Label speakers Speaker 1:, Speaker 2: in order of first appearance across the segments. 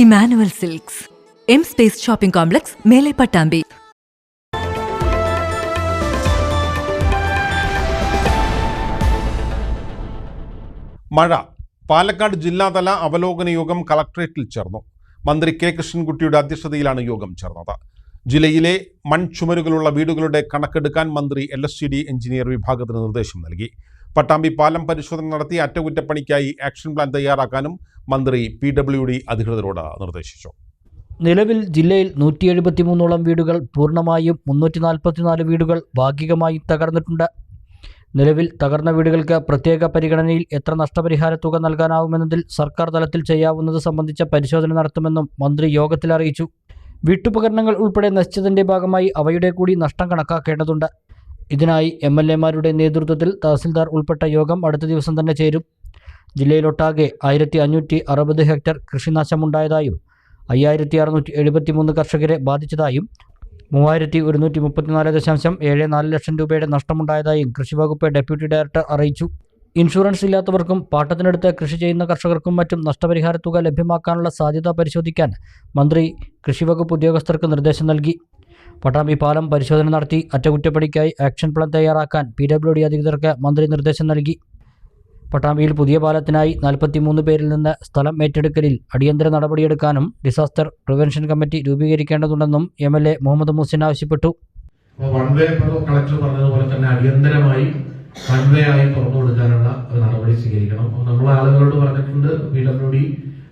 Speaker 1: Emmanuel silks. M space shopping complex Mele Pattambi.
Speaker 2: മഴ. പാലക്കാട് ജില്ലാതല അവലോകന യോഗം കളക്ടറേറ്റിൽ ചേർന്നു. മന്ത്രി കെ കൃഷ്ണൻകുട്ടിയുടെ അധ്യക്ഷതയിലാണ് യോഗം ചേർന്നത്. ജില്ലയിലെ മൺചുമരുകളുള്ള വീടുകളുടെ കണക്കെടുക്കാൻ മന്ത്രി L S C D engineer വിഭാഗത്തിന് നിർദ്ദേശം നൽകി. പട്ടാമ്പി പാലം പരിശോധന നടത്തി അറ്റകുറ്റപ്പണിക്കായി ആക്ഷൻ പ്ലാൻ തയ്യാറാക്കാനും മന്ത്രി പി ഡബ്ല്യു ഡി അധികൃതരോട് നിർദ്ദേശിച്ചു.
Speaker 3: നിലവിൽ ജില്ലയിൽ നൂറ്റി എഴുപത്തിമൂന്നോളം വീടുകൾ പൂർണമായും മുന്നൂറ്റി നാൽപ്പത്തിനാല് വീടുകൾ ഭാഗികമായും തകർന്നിട്ടുണ്ട്. നിലവിൽ തകർന്ന വീടുകൾക്ക് പ്രത്യേക പരിഗണനയിൽ എത്ര നഷ്ടപരിഹാര തുക നൽകാനാവുമെന്നതിൽ സർക്കാർ തലത്തിൽ ചെയ്യാവുന്നത് സംബന്ധിച്ച പരിശോധന നടത്തുമെന്നും മന്ത്രി യോഗത്തിൽ അറിയിച്ചു. വീട്ടുപകരണങ്ങൾ ഉൾപ്പെടെ നശിച്ചതിന്റെ ഭാഗമായി അവയുടെ കൂടി നഷ്ടം കണക്കാക്കേണ്ടതുണ്ട്. ഇതിനായി എം എൽ എമാരുടെ നേതൃത്വത്തിൽ തഹസിൽദാർ ഉൾപ്പെട്ട യോഗം അടുത്ത ദിവസം തന്നെ ചേരും. ജില്ലയിലൊട്ടാകെ ആയിരത്തി അഞ്ഞൂറ്റി അറുപത് ഹെക്ടർ കൃഷിനാശമുണ്ടായതായും അയ്യായിരത്തി അറുന്നൂറ്റി എഴുപത്തി മൂന്ന് കർഷകരെ ബാധിച്ചതായും മൂവായിരത്തി ഒരുന്നൂറ്റി മുപ്പത്തിനാല് ദശാംശം ഏഴ് നാല് ലക്ഷം രൂപയുടെ നഷ്ടമുണ്ടായതായും കൃഷിവകുപ്പ് ഡെപ്യൂട്ടി ഡയറക്ടർ അറിയിച്ചു. ഇൻഷുറൻസ് ഇല്ലാത്തവർക്കും പാട്ടത്തിനടുത്ത് കൃഷി ചെയ്യുന്ന കർഷകർക്കും മറ്റും നഷ്ടപരിഹാര തുക ലഭ്യമാക്കാനുള്ള സാധ്യത പരിശോധിക്കാൻ മന്ത്രി കൃഷിവകുപ്പ് ഉദ്യോഗസ്ഥർക്ക് നിർദ്ദേശം നൽകി. പട്ടാമ്പി പാലം പരിശോധന നടത്തി അറ്റകുറ്റപ്പണിക്കായി ആക്ഷൻ പ്ലാൻ തയ്യാറാക്കാൻ പി ഡബ്ല്യു ഡി അധികൃതർക്ക് മന്ത്രി നിർദ്ദേശം നൽകി. പട്ടാമ്പിയിൽ പുതിയ പാലത്തിനായി നാൽപ്പത്തിമൂന്ന് പേരിൽ നിന്ന് സ്ഥലം ഏറ്റെടുക്കലിൽ അടിയന്തര നടപടിയെടുക്കാനും disaster prevention committee രൂപീകരിക്കേണ്ടതുണ്ടെന്നും M L A Muhammad Muhsin ആവശ്യപ്പെട്ടു.
Speaker 4: കളക്ടർ പറഞ്ഞതുപോലെ തന്നെ അടിയന്തരമായി ആയി തുറന്നു കൊടുക്കാനുള്ള നടപടി സ്വീകരിക്കണം. നമ്മൾ ആളുകളോട് പറഞ്ഞിട്ടുണ്ട് പി ഡബ്ല്യു ഡി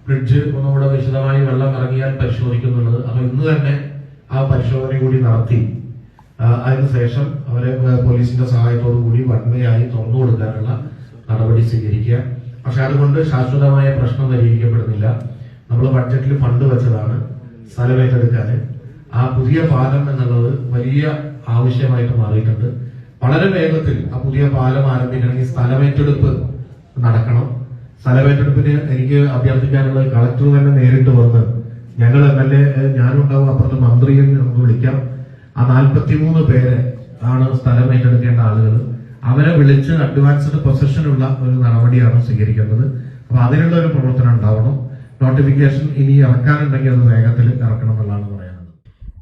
Speaker 4: ബ്രിഡ്ജ് ഒന്നുകൂടെ വിശദമായി വെള്ളം ഇറങ്ങിയാൽ പരിശോധിക്കുന്നുള്ളത് അപ്പോൾ ഇന്ന് തന്നെ ആ പരിശോധന കൂടി നടത്തി. അതിനുശേഷം അവരെ പോലീസിന്റെ സഹായത്തോടു കൂടി വൺ വേ ആയി തുറന്നു കൊടുക്കാനുള്ള നടപടി സ്വീകരിക്കുക. പക്ഷെ അതുകൊണ്ട് ശാശ്വതമായ പ്രശ്നം പരിഹരിക്കപ്പെടുന്നില്ല. നമ്മൾ ബഡ്ജറ്റിൽ ഫണ്ട് വെച്ചതാണ് സ്ഥലം ഏറ്റെടുക്കാൻ ആ പുതിയ പാലം എന്നുള്ളത് വലിയ ആവശ്യമായിട്ട് മാറിയിട്ടുണ്ട്. വളരെ വേഗത്തിൽ ആ പുതിയ പാലം ആരംഭിക്കണമെങ്കിൽ സ്ഥലമേറ്റെടുപ്പ് നടക്കണം. സ്ഥലമേറ്റെടുപ്പിന് എനിക്ക് അഭ്യർത്ഥിക്കാനുള്ളത് കളക്ടർ തന്നെ നേരിട്ട് വന്ന് ഞങ്ങൾ എം എൽ എ ഞാനും ഉണ്ടാവും അപ്പുറത്ത് മന്ത്രിയെ നമുക്ക് വിളിക്കാം. ആ നാൽപ്പത്തിമൂന്ന് പേരെ ആണ് സ്ഥലം ഏറ്റെടുക്കേണ്ട ആളുകൾ അവരെ വിളിച്ച് അഡ്വാൻസ്ഡ് പൊസഷനുള്ള ഒരു നടപടിയാണ് സ്വീകരിക്കേണ്ടത്. അപ്പൊ അതിനുള്ള ഒരു പ്രവർത്തനം ഉണ്ടാവണം. നോട്ടിഫിക്കേഷൻ ഇനി ഇറക്കാനുണ്ടെങ്കിൽ അത് വേഗത്തിൽ ഇറക്കണം എന്നുള്ളതാണ് പറയാനുള്ളത്.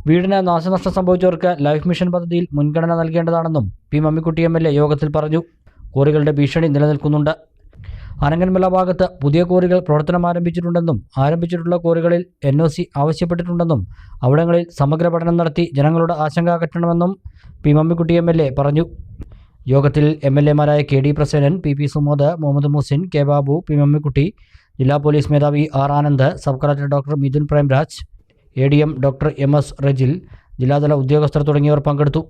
Speaker 3: വീടിന് നാശനഷ്ടം സംഭവിച്ചവർക്ക് ലൈഫ് മിഷൻ പദ്ധതിയിൽ മുൻഗണന നൽകേണ്ടതാണെന്നും P Mammikutty M L A യോഗത്തിൽ പറഞ്ഞു. കോറികളുടെ ഭീഷണി നിലനിൽക്കുന്നുണ്ട്. അനങ്ങന്മല ഭാഗത്ത് പുതിയ കോറികൾ പ്രവർത്തനം ആരംഭിച്ചിട്ടുണ്ടെന്നും ആരംഭിച്ചിട്ടുള്ള കോറികളിൽ എൻ ഒ സി ആവശ്യപ്പെട്ടിട്ടുണ്ടെന്നും അവിടങ്ങളിൽ സമഗ്ര പഠനം നടത്തി ജനങ്ങളുടെ ആശങ്ക അകറ്റണമെന്നും P Mammikutty M L A പറഞ്ഞു. യോഗത്തിൽ M L എമാരായ K D Prasenan P P Sumod Muhammad Muhsin K Babu P Mammikutty ജില്ലാ പോലീസ് മേധാവി R Anand sub collector doctor Mithun Premraj A D M doctor M S Rejil ജില്ലാതല ഉദ്യോഗസ്ഥർ തുടങ്ങിയവർ പങ്കെടുത്തു.